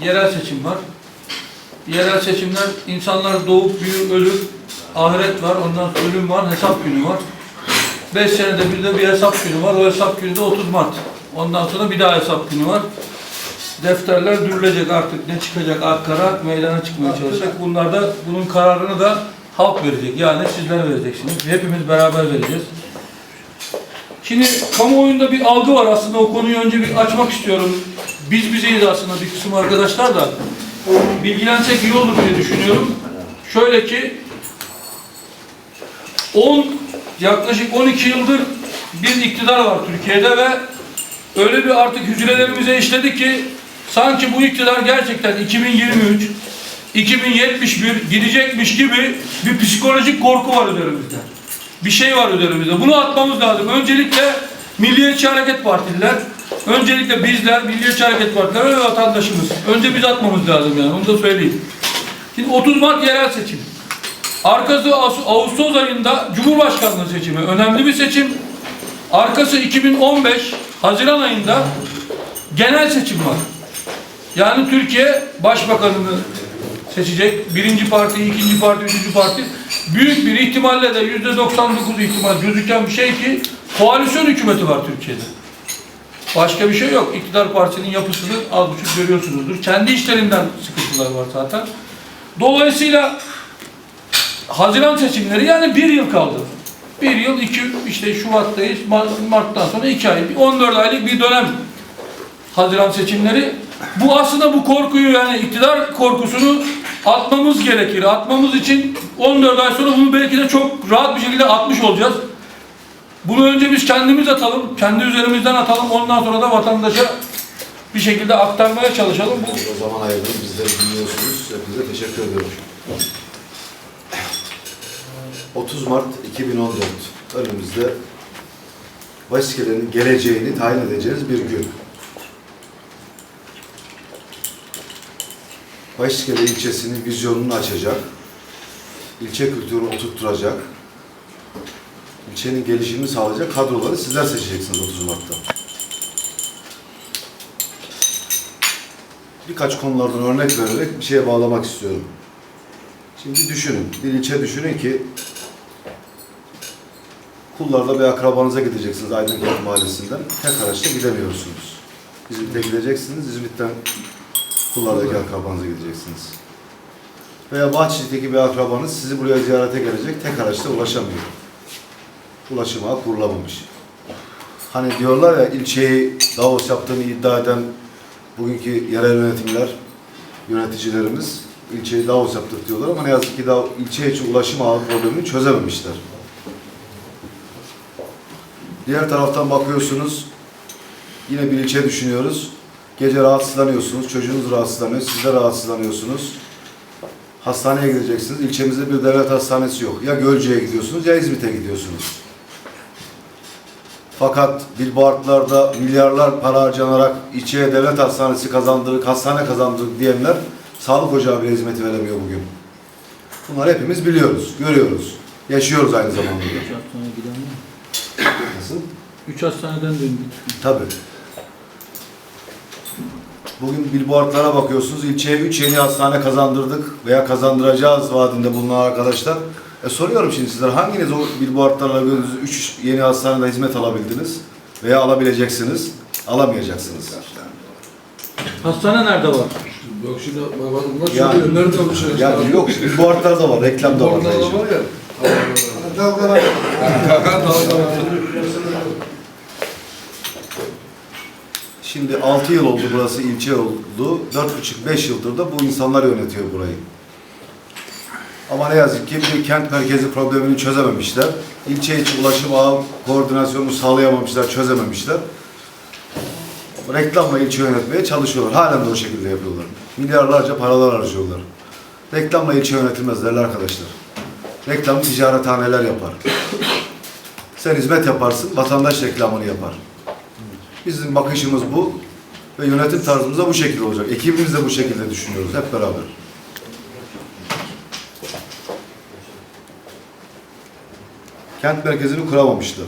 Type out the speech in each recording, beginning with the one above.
yerel seçim var. Yerel seçimler insanlar doğup büyür, ölür. Ahiret var, ondan sonra ölüm var, hesap günü var. Beş senede bir de bir hesap günü var. O hesap günü de 30 Mart. Ondan sonra bir daha hesap günü var. Defterler dürülecek artık ne çıkacak Ankara meydana çıkmaya çalışacak. Bunlar da bunun kararını da halk verecek. Yani sizler vereceksiniz. Hepimiz beraber vereceğiz. Şimdi kamuoyunda bir algı var aslında o konuyu önce bir açmak istiyorum. Biz bizeyiz aslında bir kısım arkadaşlar da bilgilensek iyi olur diye düşünüyorum. Şöyle ki 10 yaklaşık 12 yıldır bir iktidar var Türkiye'de ve öyle bir artık hücrelerimize işledi ki sanki bu iktidar gerçekten 2023 2071 gidecekmiş gibi bir psikolojik korku var üzerimizde. Bir şey var üzerimizde. Bunu atmamız lazım. Öncelikle Milliyetçi Hareket Partililer, öncelikle bizler, Milliyetçi Hareket Partileri ve vatandaşımız. Önce biz atmamız lazım yani. Onu da söyleyeyim. Şimdi 30 Mart yerel seçim. Arkası Ağustos- ayında Cumhurbaşkanlığı seçimi. Önemli bir seçim. Arkası 2015 Haziran ayında genel seçim var. Yani Türkiye başbakanını seçecek. Birinci parti, ikinci parti, üçüncü parti. Büyük bir ihtimalle de yüzde 99 ihtimal gözüken bir şey ki koalisyon hükümeti var Türkiye'de. Başka bir şey yok. İktidar partisinin yapısını az buçuk görüyorsunuzdur. Kendi işlerinden sıkıntılar var zaten. Dolayısıyla Haziran seçimleri yani bir yıl kaldı. Bir yıl, iki, işte Şubat'tayız, Mart- Mart'tan sonra iki ay, bir 14 aylık bir dönem Haziran seçimleri. Bu aslında bu korkuyu yani iktidar korkusunu atmamız gerekir. Atmamız için 14 ay sonra bunu belki de çok rahat bir şekilde atmış olacağız. Bunu önce biz kendimiz atalım, kendi üzerimizden atalım. Ondan sonra da vatandaşa bir şekilde aktarmaya çalışalım. Bu O zaman ayırdınız, bizleri dinliyorsunuz. Hepinize teşekkür ediyorum. 30 Mart 2014 önümüzde Başkelerin geleceğini tayin edeceğiz bir gün. Başkele ilçesinin vizyonunu açacak, ilçe kültürünü oturtturacak, ilçenin gelişimini sağlayacak kadroları sizler seçeceksiniz 30 Mart'ta. birkaç konulardan örnek vererek bir şeye bağlamak istiyorum. Şimdi düşünün, bir ilçe düşünün ki Kullar'da bir akrabanıza gideceksiniz Aydınkent Mahallesi'nden. Tek araçla gidemiyorsunuz. İzmit'e gideceksiniz, İzmit'ten Kullar'daki akrabanıza gideceksiniz. Veya Bahçeli'deki bir akrabanız sizi buraya ziyarete gelecek, tek araçla ulaşamıyor. Ulaşım ağı kurulamamış. Hani diyorlar ya ilçeyi Davos yaptığını iddia eden bugünkü yerel yönetimler, yöneticilerimiz ilçeyi Davos yaptık diyorlar ama ne yazık ki daha ilçeye için ulaşım ağı problemini çözememişler. Diğer taraftan bakıyorsunuz, yine bir ilçe düşünüyoruz. Gece rahatsızlanıyorsunuz, çocuğunuz rahatsızlanıyor, siz de rahatsızlanıyorsunuz. Hastaneye gideceksiniz. İlçemizde bir devlet hastanesi yok. Ya Gölcük'e gidiyorsunuz ya İzmit'e gidiyorsunuz. Fakat billboardlarda milyarlar para harcanarak ilçeye devlet hastanesi kazandırdık, hastane kazandırdık diyenler sağlık ocağı bile hizmeti veremiyor bugün. Bunları hepimiz biliyoruz, görüyoruz. Yaşıyoruz aynı zamanda. da. Üç hastaneye giden var. Nasıl? Üç hastaneden döndük. Tabii. Bugün billboardlara bakıyorsunuz. ilçeye 3 yeni hastane kazandırdık veya kazandıracağız vaadinde bulunan arkadaşlar. E soruyorum şimdi sizler hanginiz o billboardlarla gördüğünüz 3 yeni hastanede hizmet alabildiniz veya alabileceksiniz? Alamayacaksınız. Hastane nerede var? Yok şimdi bak bak bunlar Yani- şöyle nerede? Yani yok billboardlar da var, reklam da var. Orada da var ya. Dalgalar. Dalgalar. Şimdi 6 yıl oldu burası ilçe oldu. 4,5-5 yıldır da bu insanlar yönetiyor burayı. Ama ne yazık ki bir kent merkezi problemini çözememişler. İlçe içi ulaşım ağı koordinasyonunu sağlayamamışlar, çözememişler. Reklamla ilçe yönetmeye çalışıyorlar. Halen de o şekilde yapıyorlar. Milyarlarca paralar harcıyorlar. Reklamla ilçe yönetilmez değerli arkadaşlar. Reklam ticarethaneler yapar. Sen hizmet yaparsın, vatandaş reklamını yapar. Bizim bakışımız bu ve yönetim tarzımız da bu şekilde olacak. Ekibimiz de bu şekilde düşünüyoruz hep beraber. Kent merkezini kuramamışlar.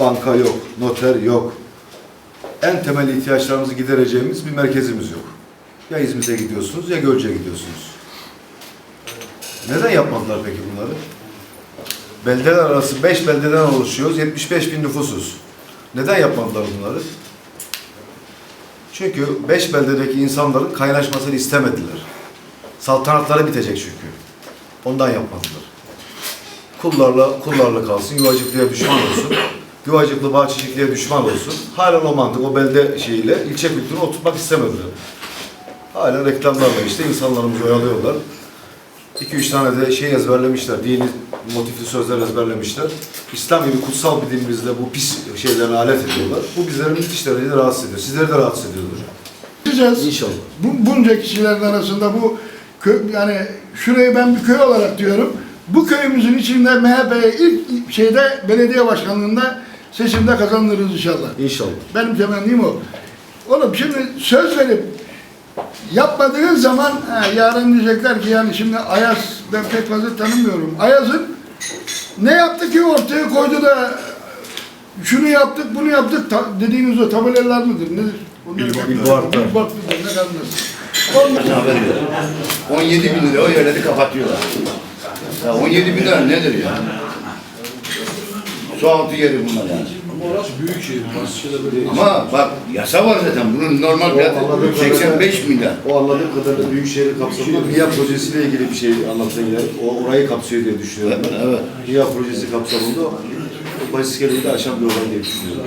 Banka yok, noter yok. En temel ihtiyaçlarımızı gidereceğimiz bir merkezimiz yok. Ya İzmit'e gidiyorsunuz ya Gölcük'e gidiyorsunuz. Neden yapmadılar peki bunları? Beldeler arası 5 beldeden oluşuyoruz. 75 bin nüfusuz. Neden yapmadılar bunları? Çünkü 5 beldedeki insanların kaynaşmasını istemediler. Saltanatları bitecek çünkü. Ondan yapmadılar. Kullarla kullarla kalsın, yuvacıklıya düşman olsun. Yuvacıklı bahçecikliğe düşman olsun. Hala o mantık, o belde şeyiyle ilçe kültürünü oturtmak istemediler. Hala reklamlarla işte insanlarımızı oyalıyorlar. İki üç tane de şey ezberlemişler, dini motifli sözler ezberlemişler. İslam gibi kutsal bir dinimizde bu pis şeylerine alet ediyorlar. Bu bizleri müthiş derecede rahatsız ediyor. Sizleri de rahatsız ediyordur. Gideceğiz. İnşallah. Bu, bunca kişilerin arasında bu kö, yani şurayı ben bir köy olarak diyorum. Bu köyümüzün içinde MHP'ye ilk şeyde belediye başkanlığında seçimde kazanırız inşallah. İnşallah. Benim temennim o. Oğlum şimdi söz verip yapmadığın zaman ha, yarın diyecekler ki yani şimdi Ayaz ben pek fazla tanımıyorum. Ayaz'ın ne yaptı ki ortaya koydu da şunu yaptık bunu yaptık ta, dediğiniz o tabelalar mıdır nedir? Bilbo- bak- Bilboğar'da. Bilboğar'da ne kalmaz. Ondan- haber veriyor. 17 bin lira o yerleri kapatıyorlar. Ya 17 bin lira nedir ya? Su altı yeri bunlar yani. Ama orası büyük şehir. Bazı şeyler böyle değil. Ama bak yasa var zaten. Bunun normal fiyatı 85 milyar. O anladığım kadarıyla Büyükşehir kapsamında MİA projesiyle ilgili bir şey anlatsan gider. O orayı kapsıyor diye düşünüyorum ben. Evet. MİA projesi kapsamında o basit gelirini de aşan bir olay diye düşünüyorum.